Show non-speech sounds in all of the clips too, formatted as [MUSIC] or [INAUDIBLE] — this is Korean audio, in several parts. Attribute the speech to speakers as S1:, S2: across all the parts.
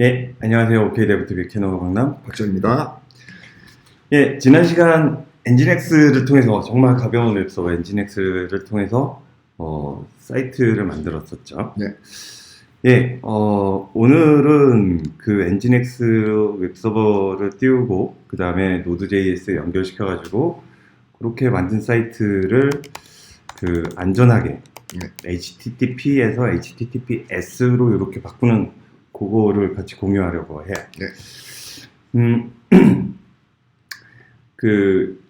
S1: 예, 안녕하세요. 오케이 데브TV 캐노 강남.
S2: 박정입니다.
S1: 예, 지난 시간 엔진엑스를 통해서 정말 가벼운 웹서버 엔진엑스를 통해서 어, 사이트를 만들었었죠.
S2: 네.
S1: 예, 어, 오늘은 그 엔진엑스 웹서버를 띄우고 그 다음에 노드.js 연결시켜가지고 그렇게 만든 사이트를 그 안전하게
S2: 네.
S1: HTTP에서 HTTPS로 이렇게 바꾸는 그거를 같이 공유하려고 해요.
S2: 네.
S1: 음, [CLEARS THROAT] 그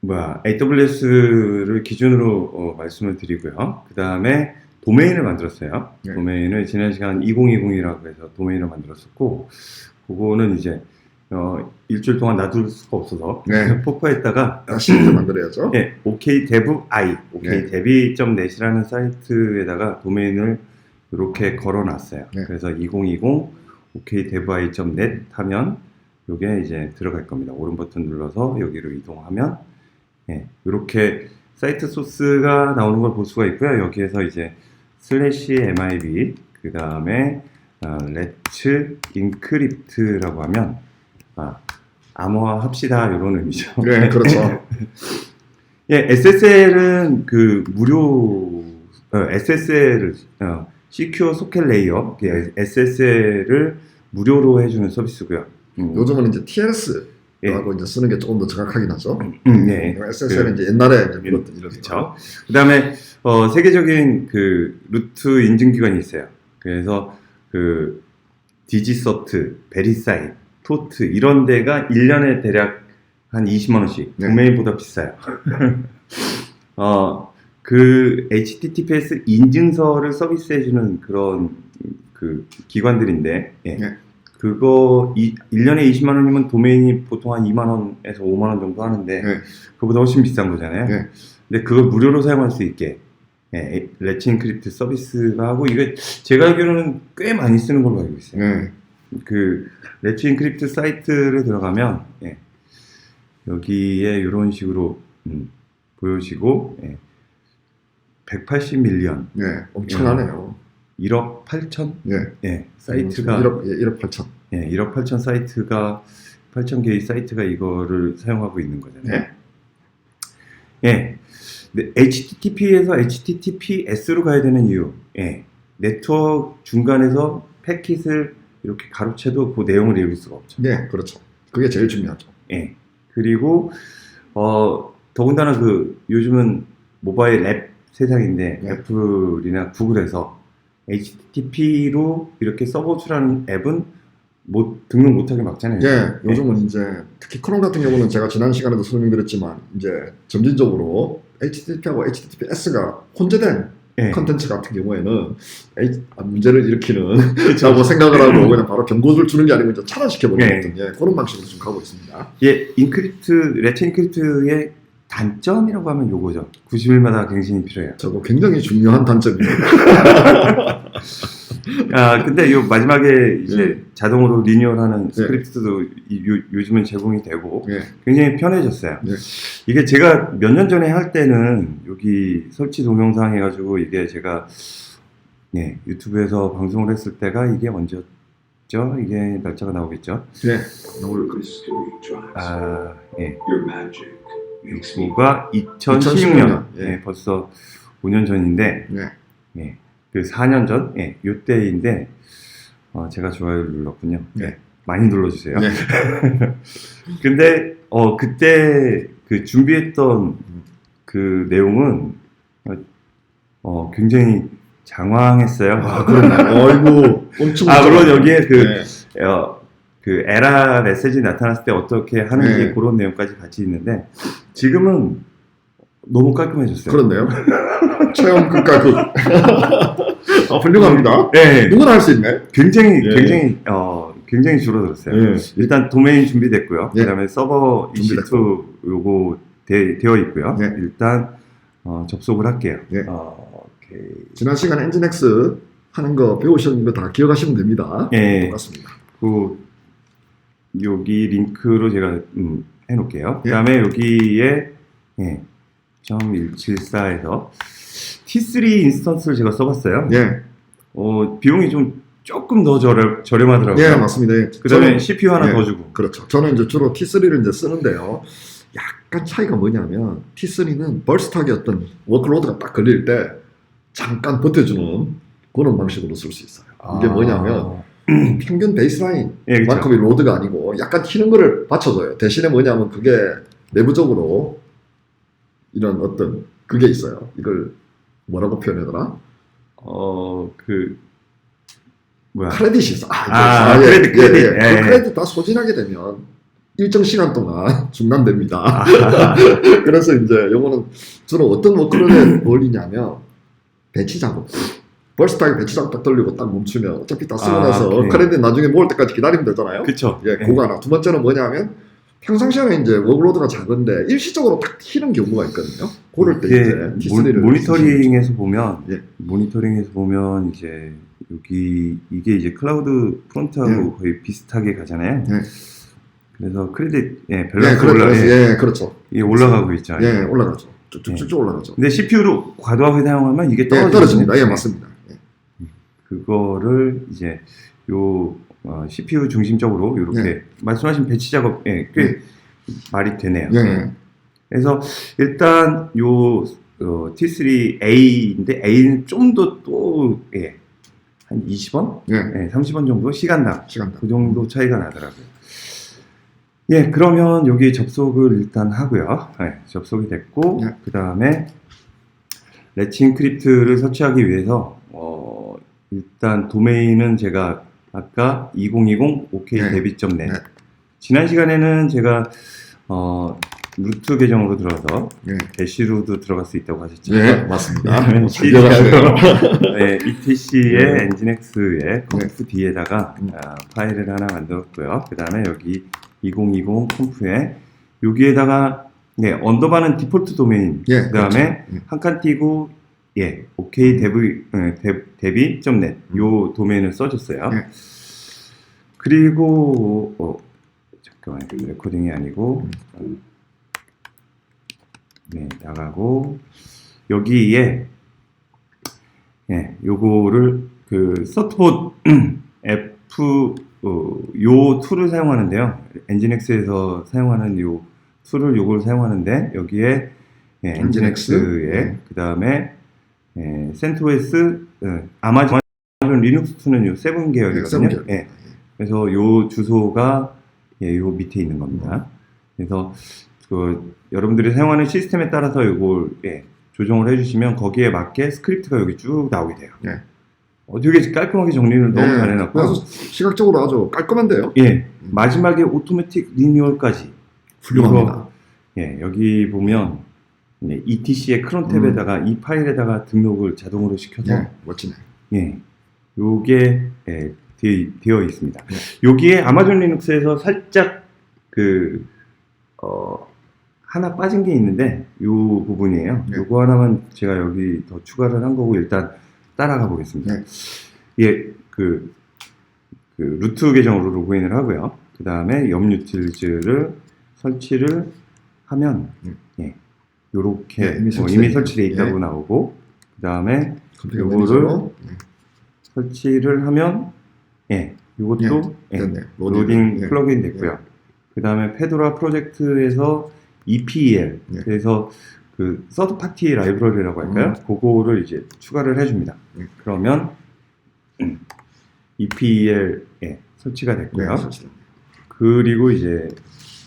S1: 뭐야 AWS를 기준으로 어, 말씀을 드리고요. 그 다음에 도메인을 만들었어요.
S2: 네.
S1: 도메인을 지난 시간 2020이라고 해서 도메인을 만들었었고, 그거는 이제 어, 일주일 동안 놔둘 수가 없어서
S2: 네.
S1: 포커했다가
S2: 다시 이렇게 만들어야죠.
S1: 예, okdev.i, okdev.net이라는 사이트에다가 도메인을 이렇게 걸어놨어요.
S2: 네.
S1: 그래서 2020 okdev.i.net 하면 이게 이제 들어갈 겁니다. 오른 버튼 눌러서 여기로 이동하면 예, 이렇게 사이트 소스가 나오는 걸 볼 수가 있고요. 여기에서 이제 슬래시 mib 그 다음에 어, let's encrypt라고 하면 아, 암호화합시다 이런 의미죠.
S2: 네, 그렇죠. [LAUGHS]
S1: 예, SSL은 그 무료 어, SSL을 어, Socket Layer 그 SSL을 무료로 해주는 서비스고요. 음,
S2: 요즘은 이제 TLS라고
S1: 예.
S2: 이제 쓰는 게 조금 더 정확하긴 하죠.
S1: 음, 예.
S2: SSL은 이제 옛날에 이제 이런
S1: 그렇죠. 그다음에 어, 세계적인 그 루트 인증 기관이 있어요. 그래서 그 디지서트, 베리사이, 토트 이런 데가 1년에 대략 한 20만 원씩
S2: 네.
S1: 도메인보다 비싸요. [LAUGHS] 어, 그 HTTPS 인증서를 서비스해주는 그런 그 기관들인데, 예.
S2: 네.
S1: 그거 이, 1년에 20만 원이면 도메인이 보통 한 2만 원에서 5만 원 정도 하는데,
S2: 네.
S1: 그보다 훨씬 비싼 거잖아요.
S2: 네.
S1: 근데 그걸 무료로 사용할 수 있게 예, 레치 인크립트 서비스가 하고 이게 제가 알기로는 꽤 많이 쓰는 걸로 알고 있어요.
S2: 네.
S1: 그 레치 인크립트 사이트를 들어가면 예, 여기에 이런 식으로 음, 보여지고 예, 180밀리언,
S2: 네. 엄청나네요.
S1: 1억 8천
S2: 네.
S1: 예, 사이트가
S2: 1억, 예, 1억 8천.
S1: 예, 1억 8천 사이트가 8천 개의 사이트가 이거를 사용하고 있는 거잖아요.
S2: 네.
S1: 예. 근데 HTTP에서 HTTPS로 가야 되는 이유. 예. 네트워크 중간에서 패킷을 이렇게 가로채도 그 내용을 읽을 수가 없죠.
S2: 네, 그렇죠. 그게 제일 중요하죠.
S1: 예. 그리고 어 더군다나 그 요즘은 모바일 앱 세상인데
S2: 네.
S1: 애플이나 구글에서 HTTP로 이렇게 서버출하는 앱은 못 등록 못하게 막잖아요.
S2: 네, 요즘은 이제 특히 크롬 같은 경우는 제가 지난 시간에도 설명드렸지만 이제 점진적으로 HTTP하고 HTTPS가 혼재된
S1: 예.
S2: 컨텐츠 같은 경우에는 에이, 아, 문제를 일으키는. [LAUGHS] 라고 생각을 하고 그냥 바로 경고를 주는 게 아니고 이제 차단시켜버리는
S1: 네.
S2: 어떤 예, 그런 방식으로 지금 가고 있습니다.
S1: 예, 인크립트, 레츠 인크립트의 단점이라고 하면 요거죠. 90일마다 갱신이 필요해요.
S2: 저거 굉장히 중요한 단점이에요. [LAUGHS]
S1: 아, 근데 요 마지막에 이제
S2: 네.
S1: 자동으로 리뉴얼하는
S2: 네.
S1: 스크립트도 이- 요, 요즘은 제공이 되고
S2: 예,
S1: 굉장히 편해졌어요.
S2: 네.
S1: 이게 제가 몇 년 전에 할 때는 여기 설치 동영상 해가지고 이게 제가 예, 유튜브에서 방송을 했을 때가 이게 언제였죠? 이게 날짜가 나오겠죠?
S2: 네.
S1: 아, 예.
S3: Your magic makes me
S1: 유튜브가 2016년,
S2: 2016년, 예.
S1: 예, 벌써 5년 전인데
S2: 네.
S1: 예, 그 4년 전, 예, 요 때인데 어, 제가 좋아요를 눌렀군요.
S2: 네.
S1: 많이 눌러주세요.
S2: 네. [LAUGHS]
S1: 근데 어 그때 그 준비했던 그 내용은 어, 어, 굉장히 장황했어요.
S2: 아, 그렇네. 어이구, 엄청.
S1: 아, 물론 여기에 그,
S2: 네.
S1: 어, 그 에라 메시지 나타났을 때 어떻게 하는지
S2: 네.
S1: 그런 내용까지 같이 있는데 지금은 너무 깔끔해졌어요.
S2: 그렇네요. 체험 극. 아, 훌륭합니다.
S1: 네,
S2: 누구나 할 수 있네.
S1: 굉장히
S2: 예.
S1: 굉장히 어 굉장히 줄어들었어요.
S2: 예.
S1: 일단 도메인 준비됐고요.
S2: 예.
S1: 그 다음에 서버 EC2 요거 되, 되어 있고요.
S2: 네.
S1: 일단 어, 접속을 할게요.
S2: 예.
S1: 어.
S2: 지난 시간 엔진엑스 하는 거 배우신 거다 기억하시면 됩니다.
S1: 예.
S2: 똑같습니다.
S1: 그 여기 링크로 제가 음, 해놓을게요.
S2: 예.
S1: 그다음에 여기에 예, 0.174에서 T3 인스턴스를 제가 써봤어요.
S2: 예.
S1: 어, 비용이 좀 조금 더 저렴, 저렴하더라고요.
S2: 예, 맞습니다. 예.
S1: 그 다음에
S2: 저는-
S1: CPU 하나
S2: 예.
S1: 더 주고.
S2: 그렇죠. 저는 이제 주로 T3를 이제 쓰는데요. 약간 차이가 뭐냐면 T3는 벌스트하게 어떤 워크로드가 딱 걸릴 때 잠깐 버텨주는 그런 방식으로 쓸 수 있어요. 이게 뭐냐면 [CLEARS THROAT] 평균 베이스라인
S1: 아. 예, 그렇죠.
S2: 만큼의 로드가 아니고 약간 튀는 거를 받쳐줘요. 대신에 뭐냐면 그게 내부적으로 이런 어떤 그게 있어요. 이걸 뭐라고 표현하더라?
S1: 어, 그, 뭐야.
S2: 크레딧이 있어.
S1: 아,
S2: 이제-
S1: 크레딧, 크레딧.
S2: 예, 예.
S1: 예, 예.
S2: 그 크레딧 다 소진하게 되면 일정 시간 동안 [LAUGHS] 중단됩니다.
S1: 아, [LAUGHS]
S2: 그래서 이제 요거는 주로 어떤 워크로드에 어울리냐면 [CLEARS THROAT] 배치 작업. 벌스타게 배치 작업 딱 돌리고 딱 멈추면 어차피 다 쓰고
S1: 아,
S2: 나서
S1: 오케이.
S2: 크레딧 나중에 모을 때까지 기다리면 되잖아요.
S1: 그쵸.
S2: 예, 그거 하나. 두 번째는 뭐냐면 평상시에는 이제 워크로드가 작은데 일시적으로 딱 튀는 경우가 있거든요. 그럴 때 이제
S1: 모,
S2: T3를
S1: 모니터링에서 보면
S2: 예.
S1: 모니터링에서 보면 이제 여기 이게 이제 클라우드 프론트하고 거의 비슷하게 가잖아요.
S2: 예.
S1: 그래서 크레딧 예,
S2: 예,
S1: 밸런스
S2: 그렇죠.
S1: 올라 예,
S2: 예, 그렇죠.
S1: 예, 올라가고 있죠.
S2: 예, 올라가죠. 쭉쭉쭉 올라가죠.
S1: 근데 CPU로 과도하게 사용하면 이게
S2: 예. 떨어집니다. 예, 맞습니다. 예.
S1: 그거를 이제 요 어, CPU 중심적으로 이렇게 말씀하신 배치 작업에 꽤
S2: 예.
S1: 말이 되네요.
S2: 예.
S1: 그래서 일단 요 어, T3A인데 A는 좀 더또 예. 한 20원?
S2: 예.
S1: 예, 30원 정도 시간당
S2: 시간 다.
S1: 그 정도 차이가 나더라고요. 예, 그러면 여기 접속을 일단 하고요. 예, 접속이 됐고
S2: 네.
S1: 그 다음에 레치 인크립트를 설치하기 위해서 어, 일단 도메인은 제가 아까 2020 OK
S2: 네.
S1: 데뷔.net
S2: 네.
S1: 지난 시간에는 제가 어, 루트 계정으로 들어가서
S2: 예.
S1: 대시로도 들어갈 수 있다고 하셨죠.
S2: 예, 맞습니다. 잘 기억하시네요. [LAUGHS]
S1: 네, ETC의
S2: 네.
S1: 엔진엑스의 컴프 D에다가
S2: 음.
S1: 아, 파일을 하나 만들었고요. 그 다음에 여기 2020 컴프에 여기에다가 네, 언더바는 디폴트 도메인.
S2: 예,
S1: 그 다음에
S2: 그렇죠.
S1: 한칸 띄고 예, OK 데뷔 예, 데, 데뷔.net 요 도메인을 써줬어요.
S2: 예.
S1: 그리고 어, 잠깐만요, 이거 레코딩이 아니고
S2: 음.
S1: 네 나가고 여기에 예, 요거를 그 서트봇 [CLEARS THROAT] F 어, 요 툴을 사용하는데요. 엔진엑스에서 사용하는 요 툴을 요걸 사용하는데 여기에 예,
S2: 엔진엑스.
S1: 엔진엑스에
S2: 네.
S1: 그 다음에 예, 센토스 어, 아마존 리눅스2는 요 세븐 계열이거든요.
S2: 세븐 계열.
S1: 예. 그래서 요 주소가 예, 요 밑에 있는 겁니다. 그래서 그 여러분들이 사용하는 시스템에 따라서 이걸 예, 조정을 해주시면 거기에 맞게 스크립트가 여기 쭉 나오게 돼요.
S2: 네.
S1: 어, 되게 깔끔하게 정리를 너무
S2: 예,
S1: 잘해놨고요.
S2: 아주 시각적으로 아주 깔끔한데요.
S1: 예, 마지막에 오토매틱 리뉴얼까지.
S2: 훌륭합니다.
S1: 예, 여기 보면 예, ETC의 크론 탭에다가 이 파일에다가 등록을 자동으로 시켜서
S2: 예, 멋지네.
S1: 예, 요게 예, 되어, 되어 있습니다.
S2: 네.
S1: 여기에 아마존 리눅스에서 살짝 그 어, 하나 빠진 게 있는데 요 부분이에요.
S2: 네.
S1: 요거 하나만 제가 여기 더 추가를 한 거고 일단 따라가 보겠습니다.
S2: 네.
S1: 예, 그, 그 루트 계정으로 로그인을 하고요. 그 다음에 염 유틸즈를 설치를 하면
S2: 음.
S1: 예, 요렇게
S2: 네, 이미
S1: 뭐
S2: 설치돼
S1: 이미. 설치되어 있다고
S2: 예.
S1: 나오고 그 다음에 요거를 설치를 하면 예, 이것도 예,
S2: 됐네.
S1: 로딩
S2: 예.
S1: 플러그인 됐고요. 그 다음에 페도라 프로젝트에서 EPEL
S2: 예.
S1: 그래서 그 서드 파티 라이브러리라고 할까요? 그거를 이제 추가를 해줍니다.
S2: 음.
S1: 그러면 [CLEARS THROAT] 음, EPEL에 설치가
S2: 네,
S1: 됐고요.
S2: 설치됩니다.
S1: 그리고 이제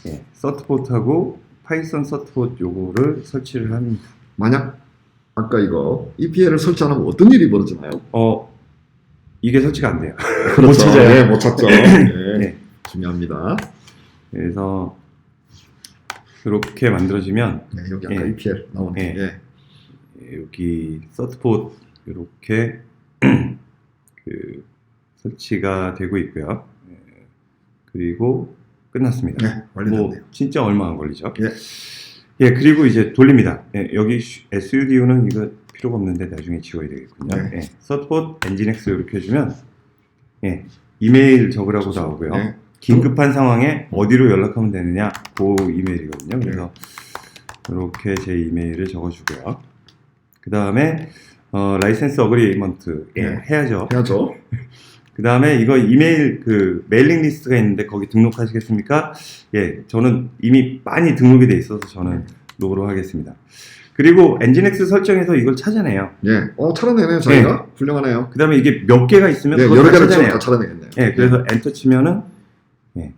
S1: 예, 서트봇하고 파이썬 서트봇 요거를 설치를 합니다.
S2: 만약 아까 이거 EPL을 설치 안 하면 어떤 일이 벌어지나요?
S1: 어 이게 설치가 안 돼요. [LAUGHS]
S2: 못
S1: 찾아요.
S2: 네, 못 찾죠. [LAUGHS] 네,
S1: 네.
S2: 중요합니다.
S1: 그래서 이렇게 만들어지면
S2: 네, 여기 아까
S1: 예.
S2: EPL 나오네.
S1: 예.
S2: 예.
S1: 예, 여기 서트폿 이렇게 [CLEARS THROAT] 그 설치가 되고 있고요. 예, 그리고 끝났습니다.
S2: 네, 완료됐네요.
S1: 뭐 진짜 얼마 안 걸리죠?
S2: 예.
S1: 예, 그리고 이제 돌립니다. 예, 여기 SUDU는 이거 필요가 없는데 나중에 지워야 되겠군요.
S2: 네.
S1: 예, 서폿 엔진엑스 이렇게 해주면 예, 이메일 적으라고 나오고요.
S2: 네.
S1: 긴급한 상황에 어디로 연락하면 되느냐 그 이메일이거든요. 그래서 이렇게 제 이메일을 적어주고요. 그 다음에 어, 라이센스 어그리먼트 예,
S2: 네.
S1: 해야죠.
S2: 해야죠.
S1: 그 다음에 이거 이메일 그 메일링 리스트가 있는데 거기 등록하시겠습니까? 예, 저는 이미 많이 등록이 돼 있어서 저는 노로 하겠습니다. 그리고 엔진엑스 설정에서 이걸 찾아내요.
S2: 예. 어, 찾아내네요, 저희가. 훌륭하네요.
S1: 그 다음에 이게 몇 개가 있으면
S2: 예, 여러
S1: 다
S2: 개를
S1: 찾아내요.
S2: 다 찾아내겠네요.
S1: 예, 그래서 엔터 치면은 예,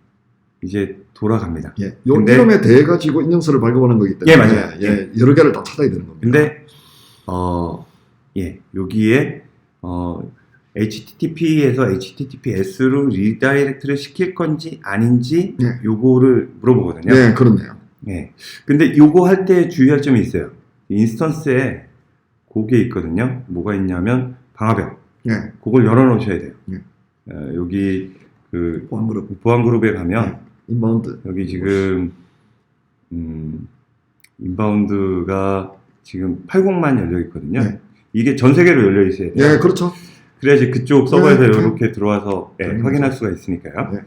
S1: 이제 돌아갑니다.
S2: 예. 요 이름에 대해 가지고 인증서를 발급하는 거기 때문에
S1: 예, 맞아요.
S2: 예, 여러 개를 다 찾아야 되는 겁니다.
S1: 근데 어, 예, 여기에 어, HTTP에서 HTTPS로 리다이렉트를 시킬 건지 아닌지
S2: 예.
S1: 요거를 물어보거든요.
S2: 네, 그렇네요.
S1: 예. 근데 요거 할 때 주의할 점이 있어요. 인스턴스에 그게 있거든요. 뭐가 있냐면 방화벽.
S2: 예.
S1: 그걸 열어 놓으셔야 돼요.
S2: 예.
S1: 어, 여기 그
S2: 보안 그룹
S1: 보안 그룹에 가면
S2: 인바운드.
S1: 여기 지금 음, 인바운드가 지금 80만 열려 있거든요.
S2: 네.
S1: 이게 전 세계로 열려 있어야 돼요.
S2: 예, 그렇죠.
S1: 그래야지 그쪽 서버에서
S2: 네, 그렇죠.
S1: 이렇게 들어와서 예,
S2: 그런
S1: 확인할
S2: 거죠.
S1: 수가 있으니까요.
S2: 네.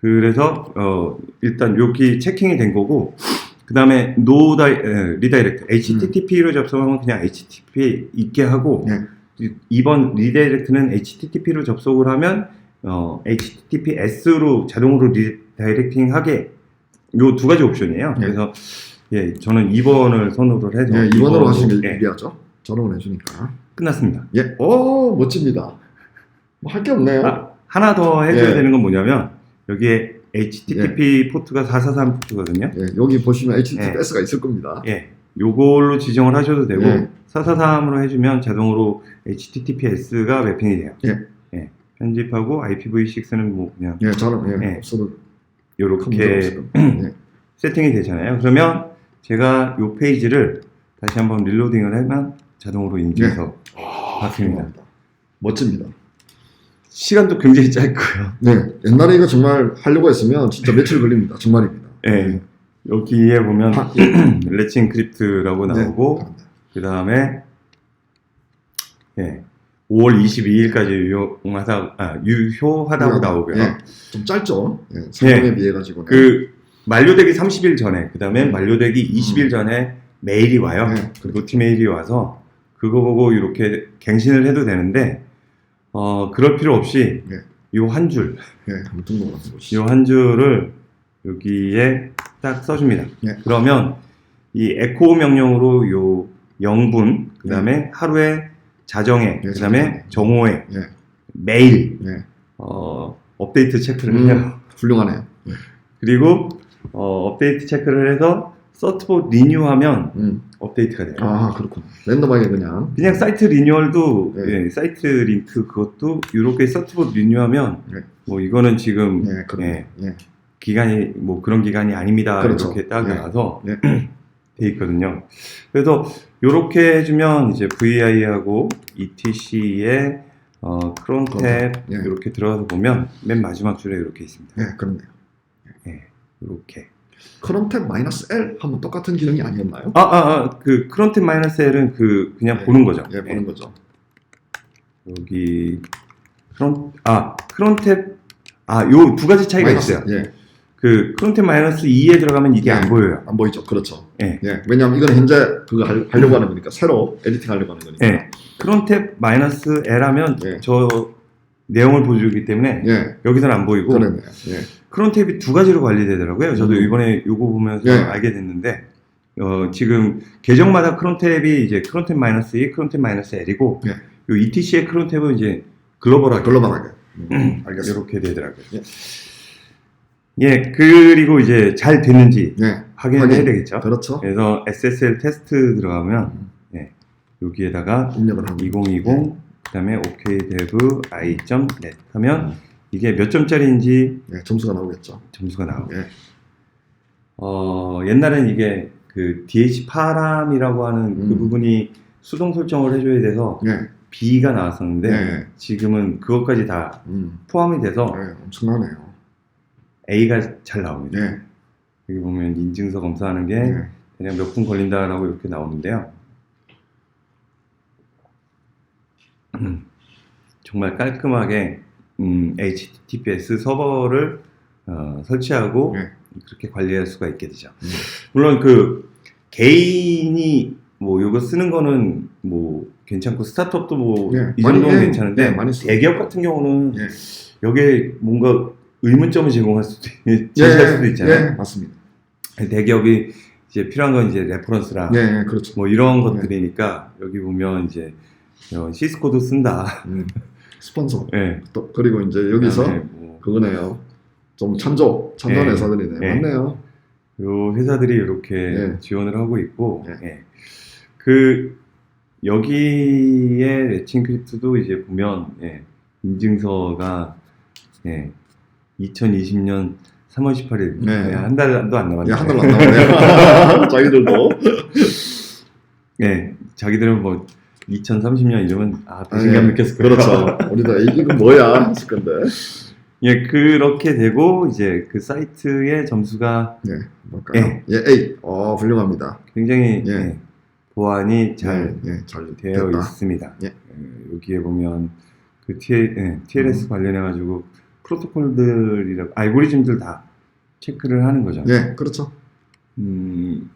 S1: 그래서 어, 일단 여기 체킹이 된 거고 그 다음에 노 다이, 에, 리다이렉트 HTTP로 접속하면 그냥 HTTP 있게 하고
S2: 네.
S1: 이- 이번 리다이렉트는 HTTP로 접속을 하면 어, HTTPS로 자동으로 리다이렉팅 하게 요 두 가지 옵션이에요.
S2: 네.
S1: 그래서 예, 저는 2번을 선호를 해서
S2: 예, 2번으로 하시는 게
S1: 예,
S2: 유리하죠. 전원을 해주니까.
S1: 끝났습니다.
S2: 예, 오, 멋집니다. 뭐 할 게 없네요.
S1: 아, 하나 더 해줘야
S2: 예.
S1: 되는 건 뭐냐면 여기에 HTTP 포트가 443 포트거든요.
S2: 예, 여기 보시면 HTTPS가 있을 겁니다.
S1: 예, 요걸로 지정을 하셔도 되고
S2: 예.
S1: 443으로 해주면 자동으로 HTTPS가 매핑이 돼요.
S2: 예.
S1: 편집하고 IPv6는 뭐 그냥
S2: 예, 저는 예,
S1: 예.
S2: 없어도
S1: 요렇게. [CLEARS THROAT]
S2: 예.
S1: 세팅이 되잖아요. 그러면 제가 요 페이지를 다시 한번 릴로딩을 하면 자동으로 인증서 바뀝니다.
S2: 훌륭합니다. 멋집니다.
S1: 시간도 굉장히 짧고요.
S2: 네, 옛날에 이거 정말 하려고 했으면 진짜 며칠 걸립니다. 정말입니다.
S1: 예. 여기에 보면
S2: 아, 예. [CLEARS THROAT]
S1: 레츠 인크립트라고 나오고
S2: 네,
S1: 그 다음에 예, 5월 22일까지 유효하다 아, 유효하다고 나오고요.
S2: 예, 좀 짧죠. 예, 상황에 비해 가지고는.
S1: 그 만료되기 30일 전에 그 다음에
S2: 음.
S1: 만료되기 20일 전에 메일이 와요.
S2: 네,
S1: 노티 메일이 와서 그거 보고 이렇게 갱신을 해도 되는데 어 그럴 필요 없이
S2: 네.
S1: 요한 줄,
S2: 예, 한번 등록을 한번 보시죠.
S1: 요한 줄을 여기에 딱 써줍니다.
S2: 네.
S1: 그러면 이 에코 명령으로 요 영분, 그 다음에 하루에 자정에,
S2: 네,
S1: 그 다음에. 정오에
S2: 예,
S1: 매일
S2: 예,
S1: 어, 업데이트 체크를
S2: 음.
S1: 해요.
S2: 훌륭하네요. 예.
S1: 그리고 어, 업데이트 체크를 해서 서트봇 리뉴하면
S2: 음,
S1: 업데이트가 돼요.
S2: 아 그렇구나. 랜덤하게 그냥.
S1: 그냥 사이트 리뉴얼도
S2: 네.
S1: 예, 사이트 링크 그것도 이렇게 서트봇 리뉴하면
S2: 네.
S1: 뭐 이거는 지금
S2: 예, 그럼.
S1: 예,
S2: 예,
S1: 기간이 뭐 그런 기간이 아닙니다
S2: 그렇죠.
S1: 이렇게 딱
S2: 네.
S1: 나와서
S2: 네. [CLEARS THROAT]
S1: 돼 있거든요. 그래서 이렇게 해주면 이제 VI하고 ETC의 어, 크론 탭
S2: 크론 탭, 예.
S1: 이렇게 들어가서 보면 맨 마지막 줄에 이렇게 있습니다.
S2: 예, 그렇네요.
S1: 이렇게
S2: 크롬탭 마이너스 L 하면 똑같은 기능이 아니었나요?
S1: 아아그 크론 탭 마이너스 L은 그 그냥
S2: 예,
S1: 보는 거죠.
S2: 예, 보는
S1: 예.
S2: 거죠.
S1: 여기 크론 아 크론 탭아요 두 가지 차이가
S2: 마이너스,
S1: 있어요.
S2: 예,
S1: 그 크론 탭 마이너스 2에 들어가면 이게
S2: 예.
S1: 안 보여요.
S2: 안 보이죠. 그렇죠.
S1: 예.
S2: 예, 왜냐하면 이건 현재 그거 할, 하려고 하는 거니까 새로 에디팅 하려고 하는 거니까.
S1: 예. 크론 탭 마이너스 L 하면
S2: 예.
S1: 저 내용을 보여주기 때문에
S2: 예,
S1: 여기서는 안 보이고
S2: 그러네요. 예,
S1: 크론 탭이 두 가지로 관리되더라고요. 저도
S2: 음.
S1: 이번에 요거 보면서
S2: 예.
S1: 알게 됐는데 어, 지금 계정마다 크론 탭이 이제 크론 탭 마이너스 2, 크론 탭 마이너스 L이고
S2: 예.
S1: 요 ETC의 크론 탭은 이제 글로벌하게
S2: 글로벌하게. 음, 알겠습니다.
S1: 이렇게 되더라고요.
S2: 예.
S1: 예, 그리고 이제 잘 됐는지
S2: 예,
S1: 확인을
S2: 확인.
S1: 해야 되겠죠.
S2: 그렇죠.
S1: 그래서 SSL 테스트 들어가면
S2: 음.
S1: 예, 여기에다가
S2: 입력을 하고.
S1: 2020 그다음에 okdev i.net 하면 이게 몇 점짜리인지
S2: 예, 점수가 나오겠죠.
S1: 점수가 나오고
S2: 예,
S1: 어, 옛날엔 이게 그 DH 파람이라고 하는 그
S2: 음.
S1: 부분이 수동 설정을 해줘야 돼서
S2: 예,
S1: B가 나왔었는데
S2: 예,
S1: 지금은 그것까지 다
S2: 음,
S1: 포함이 돼서
S2: 예, 엄청나네요.
S1: A가 잘 나옵니다.
S2: 예,
S1: 여기 보면 인증서 검사하는 게
S2: 예,
S1: 그냥 몇 분 걸린다라고 이렇게 나오는데요. [CLEARS THROAT] 정말 깔끔하게 음, HTTPS 서버를 어, 설치하고
S2: 예.
S1: 그렇게 관리할 수가 있게 되죠.
S2: 음.
S1: 물론 그 개인이 뭐 이거 쓰는 거는 뭐 괜찮고 스타트업도 뭐이
S2: 예, 많이,
S1: 정도는
S2: 예,
S1: 괜찮은데
S2: 써요.
S1: 대기업 같은 경우는
S2: 예.
S1: 여기에 뭔가 의문점을 제공할 수도 있- 제시할 수도 있잖아요.
S2: 예, 맞습니다.
S1: 대기업이 이제 필요한 건 이제 레퍼런스랑
S2: 그렇죠.
S1: 뭐 이런 것들이니까 여기 보면 이제 어, 시스코도 쓴다.
S2: 음, 스폰서.
S1: 예.
S2: 또 그리고 이제 여기서
S1: 그다음에 뭐
S2: 그거네요. 좀 참조, 참조한
S1: 예.
S2: 회사들이네.
S1: 예.
S2: 맞네요.
S1: 요 회사들이 이렇게
S2: 예.
S1: 지원을 하고 있고,
S2: 예.
S1: 예. 그 여기에 레칭 크립트도 이제 보면 예, 인증서가 예, 2020년 3월 18일
S2: 네.
S1: 한 달도 안
S2: 예, 한 달도 안 남았네요. [LAUGHS] 자기들도.
S1: 예, 자기들은 뭐 2030년 이러면 아 배신감
S2: 예,
S1: 느꼈을 거예요.
S2: 그렇죠. 우리도 이거 뭐야 했을 건데.
S1: 예, 그렇게 되고 이제 그 사이트의 점수가
S2: 예, 뭘까요? 예, A. 어, 훌륭합니다.
S1: 굉장히
S2: 예.
S1: 예, 보안이 잘
S2: 예, 예, 잘
S1: 되어
S2: 됐다.
S1: 있습니다.
S2: 예.
S1: 어, 여기에 보면 그 TL, 예, TLS
S2: 음.
S1: 관련해 가지고 프로토콜들이라고 알고리즘들 다 체크를 하는 거죠.
S2: 예, 그렇죠.
S1: 음,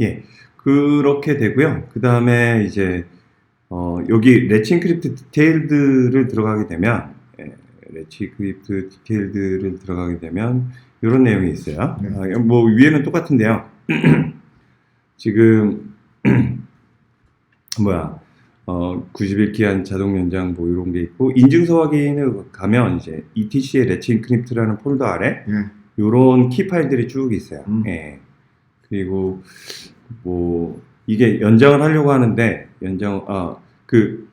S1: 예, 그렇게 되고요. 그 다음에 이제 어, 여기 레치 크립트 디테일들을 들어가게 되면 예, 레치 크립트 디테일들을 들어가게 되면 이런 내용이 있어요.
S2: 네.
S1: 아, 뭐 위에는 똑같은데요. [CLEARS THROAT] 지금 [CLEARS THROAT] 뭐야 어, 90일 기한 자동 연장 뭐 이런 게 있고 인증서 확인을 가면 이제 ETC의 레치 인크립트라는 폴더 아래
S2: 예,
S1: 요런 키 파일들이 쭉 있어요.
S2: 음.
S1: 예. 그리고 뭐 이게 연장을 하려고 하는데 연장 아그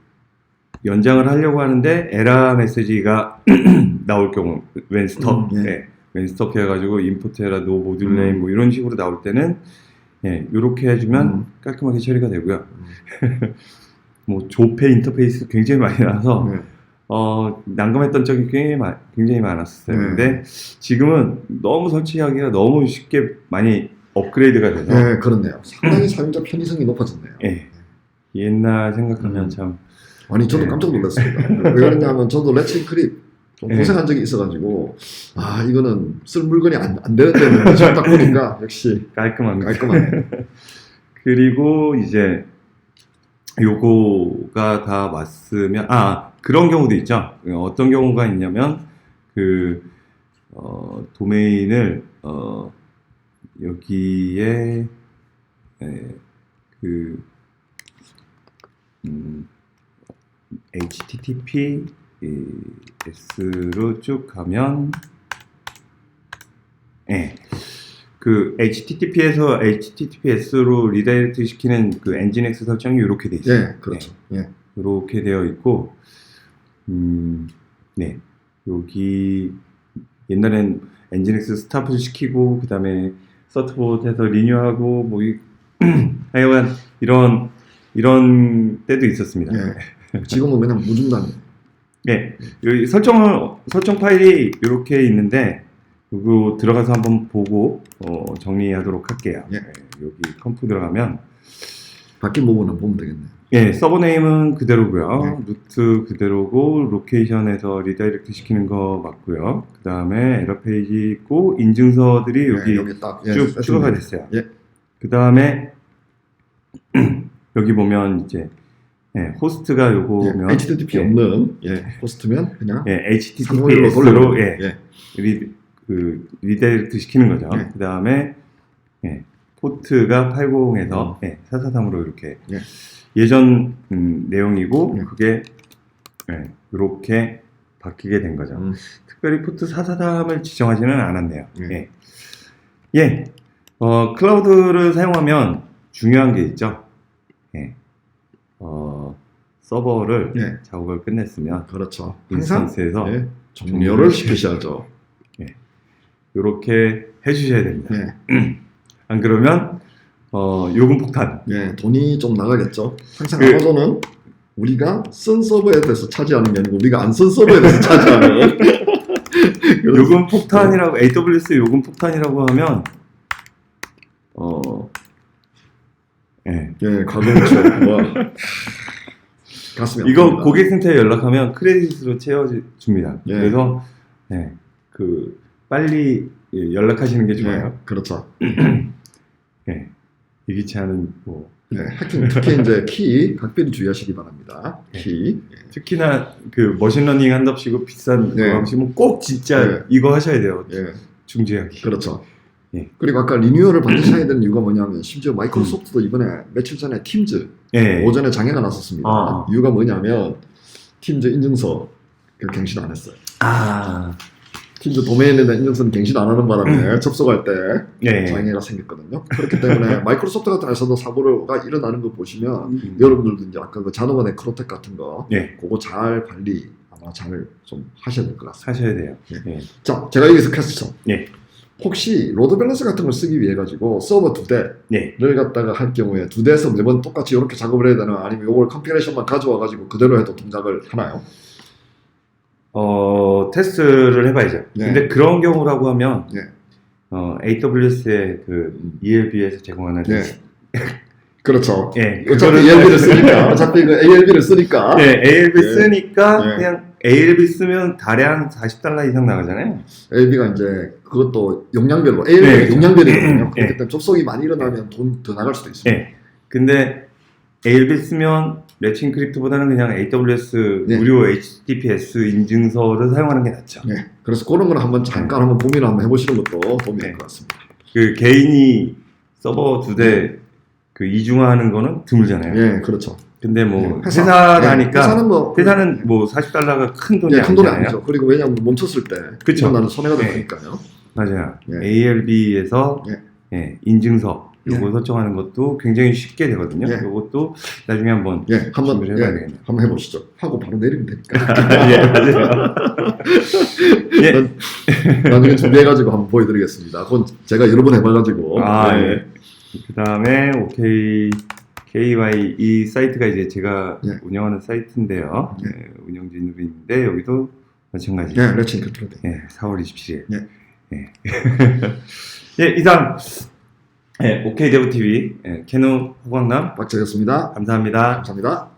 S1: 연장을 하려고 하는데 에러 메시지가 [CLEARS THROAT] 나올 경우 웬 스톱
S2: 음, 예.
S1: 예. 웬 스톱 해가지고 임포트해라 노 모듈 네임
S2: 음.
S1: 뭐 이런 식으로 나올 때는 예 요렇게 해주면
S2: 음.
S1: 깔끔하게 처리가 되고요. [LAUGHS] 뭐 조페 인터페이스 굉장히 많이 나와서
S2: 예.
S1: 어, 난감했던 적이 굉장히, 많, 굉장히 많았어요.
S2: 네.
S1: 근데 지금은 너무 설치하기가 너무 쉽게 많이 업그레이드가 돼서
S2: 예, 그렇네요. 상당히 사용자 편의성이 높아졌네요.
S1: 예. 옛날 생각하면
S2: 음.
S1: 참
S2: 아니 저도
S1: 네.
S2: 깜짝 놀랐습니다. 왜 그러냐면 저도 레츠 크립 좀
S1: 네.
S2: 고생한 적이 있어가지고 아 이거는 쓸 물건이 안, 안 되는데 지금 딱 보니까 역시
S1: 깔끔합니다.
S2: 깔끔하네. [LAUGHS]
S1: 그리고 이제 요거가 다 왔으면 아 그런 경우도 있죠. 어떤 경우가 있냐면 그 어, 도메인을 어, 여기에 에, 그 음, HTTP S로 쭉 가면 예. 그 HTTP에서 HTTPS로 리다이렉트 시키는 그 엔진X 설정이 이렇게 돼 있어요.
S2: 예, 그렇죠. 예,
S1: 이렇게 되어 있고, 음, 네, 여기 옛날엔 엔진X 스타트 시키고 그 다음에 서트봇해서 리뉴하고 뭐 이, [CLEARS THROAT] 하여간 이런 이런 때도 있었습니다.
S2: 예. [LAUGHS] 지금은 그냥 무중단.
S1: 네, 여기 설정을 설정 파일이 이렇게 있는데 이거 들어가서 한번 보고 어, 정리하도록 할게요.
S2: 예.
S1: 네, 여기 컴프 들어가면
S2: 바뀐 부분은 보면 되겠네요.
S1: 예, 서버 네임은 그대로고요.
S2: 네.
S1: 루트 그대로고 로케이션에서 리다이렉트 시키는 거 맞고요. 그 다음에 에러 페이지 있고 인증서들이 여기
S2: 예, 여기 딱 예,
S1: 쭉 추가가. 됐어요.
S2: 예.
S1: 그 다음에 [CLEARS THROAT] 여기 보면 이제 예, 호스트가
S2: 예,
S1: 요거면
S2: HTTP
S1: 예,
S2: 없는 예, 호스트면 그냥
S1: 예, HTTPS로. 예,
S2: 예,
S1: 리, 그 리다이렉트 시키는 거죠.
S2: 네.
S1: 그 다음에 예, 포트가 80에서 예, 443으로 이렇게
S2: 예.
S1: 예전 음, 내용이고
S2: 예.
S1: 그게 예, 이렇게 바뀌게 된 거죠.
S2: 음,
S1: 특별히 포트 443을 지정하지는 않았네요.
S2: 예.
S1: 예. 예. 어, 클라우드를 사용하면 중요한 게 있죠. 예. 어, 서버를
S2: 예,
S1: 작업을 끝냈으면
S2: 그렇죠.
S1: 인스턴스에서
S2: 예, 종료를 시키셔야죠.
S1: 이렇게 해주셔야 됩니다.
S2: 예, [CLEARS THROAT]
S1: 안 그러면 어, 요금 폭탄.
S2: 예, 돈이 좀 나가겠죠. 항상
S1: 그-
S2: 아마존은 우리가 쓴 서버에 대해서 차지하는 게 아니고 우리가 안 쓴 서버에 대해서 차지하는. [LAUGHS]
S1: 요금 폭탄이라고 AWS 요금 폭탄이라고 하면 어, 예.
S2: 예, 가공처. 와. 가슴이
S1: 이거
S2: 아픕니다.
S1: 고객센터에 연락하면 크레딧으로 채워줍니다.
S2: 예.
S1: 그래서 예, 그 빨리 예, 연락하시는 게 좋아요.
S2: 예, 그렇죠. [CLEARS THROAT]
S1: 예. 예기치 않은 뭐
S2: 네, 해킹 특히 이제 키 각별히 주의하시기 바랍니다.
S1: 네.
S2: 키.
S1: 특히나 그 머신러닝 한답시고 비싼
S2: 네.
S1: 거 하시면 꼭 진짜
S2: 네.
S1: 이거 하셔야 돼요.
S2: 예,
S1: 중재하기.
S2: 그렇죠.
S1: 예.
S2: 그리고 아까 리뉴얼을 [CLEARS THROAT] 반드시 해야 되는 이유가 뭐냐면 심지어 마이크로소프트도 이번에 며칠 전에 팀즈
S1: 예.
S2: 오전에 장애가 났었습니다.
S1: 아.
S2: 이유가 뭐냐면 팀즈 인증서 그 갱신 안 했어요.
S1: 아.
S2: 팀즈 도메인에 대한 인증서는 갱신 안 하는 바람에 접속할 때
S1: 예.
S2: 장애가 생겼거든요. 그렇기 때문에 [LAUGHS] 마이크로소프트 같은 회사도 사고가 일어나는 거 보시면
S1: 음.
S2: 여러분들도 이제 아까 그 자노가 네크로텍 같은 거
S1: 예.
S2: 그거 잘 관리 아마 잘 좀 하셔야 될 것 같습니다.
S1: 하셔야 돼요. 예.
S2: 자, 제가 여기서 퀘스천.
S1: 예.
S2: 혹시 로드 밸런스 같은 걸 쓰기 위해 가지고 서버 두 대를
S1: 예.
S2: 갖다가 할 경우에 두 대에서 매번 똑같이 이렇게 작업을 해야 되나 아니면 이걸 컴피레이션만 가져와 가지고 그대로 해도 동작을 하나요?
S1: 어, 테스트를 해봐야죠.
S2: 네.
S1: 근데 그런 경우라고 하면,
S2: 네.
S1: 어, AWS의 그 ELB에서 제공하는
S2: 네. [LAUGHS] 그렇죠.
S1: 예,
S2: 어차피 ALB를 쓰니까 어차피 그 ALB를 쓰니까
S1: 네, ALB
S2: 네.
S1: 쓰니까
S2: 네.
S1: 그냥 ALB 쓰면 달에 한 40달러 이상 나가잖아요.
S2: ALB가 이제 그것도 용량별로 ALB
S1: 네,
S2: 가
S1: 그렇죠.
S2: 용량별이거든요.
S1: 네.
S2: 그렇기 때문에 접속이 많이 일어나면 돈 더 나갈 수도 있습니다.
S1: 예. 근데 ALB 쓰면 레친 크립트보다는 그냥 AWS
S2: 네.
S1: 무료 HTTPS 인증서를 사용하는 게 낫죠.
S2: 네. 그래서 그런 걸 한번 잠깐 한번 고민을 한번 해보시는 것도 도움이 될
S1: 네.
S2: 것 같습니다.
S1: 그 개인이 서버 두 대 그 이중화하는 거는 드물잖아요.
S2: 예, 그렇죠.
S1: 근데 뭐
S2: 네,
S1: 회사,
S2: 회사.
S1: 라니까
S2: 네, 회사는 뭐
S1: 회사는 뭐 40달러가 큰 돈이
S2: 예, 큰 돈이. 아니죠. 그리고 왜냐하면 멈췄을 때
S1: 그쵸.
S2: 나는 손해가
S1: 네.
S2: 되니까요.
S1: 맞아요.
S2: 예.
S1: ALB에서
S2: 예.
S1: 인증서 요거
S2: 예.
S1: 설정하는 것도 굉장히 쉽게 되거든요.
S2: 예.
S1: 요것도 나중에 한번
S2: 예, 한번
S1: 준비를
S2: 예,
S1: 해봐야겠네요.
S2: 한번 해보시죠. 하고 바로 내리면 되니까. [LAUGHS]
S1: 예, 맞아요. [LAUGHS] 예.
S2: 나중에 준비해가지고 한번 보여드리겠습니다. 그건 제가 여러 번 해봐가지고.
S1: 아,
S2: 예.
S1: 예. 그 다음에 OK KY 이 사이트가 이제 제가
S2: 예.
S1: 운영하는 사이트인데요.
S2: 예.
S1: 예, 운영진입인데 여기도 마찬가지.
S2: 예, 레친 컨트롤 돼.
S1: 예, 4월 27일.
S2: 예.
S1: 예. [LAUGHS] 예, 이상 예, OK 데브 TV 예, 캐노 호광남
S2: 박재였습니다.
S1: 감사합니다.
S2: 감사합니다.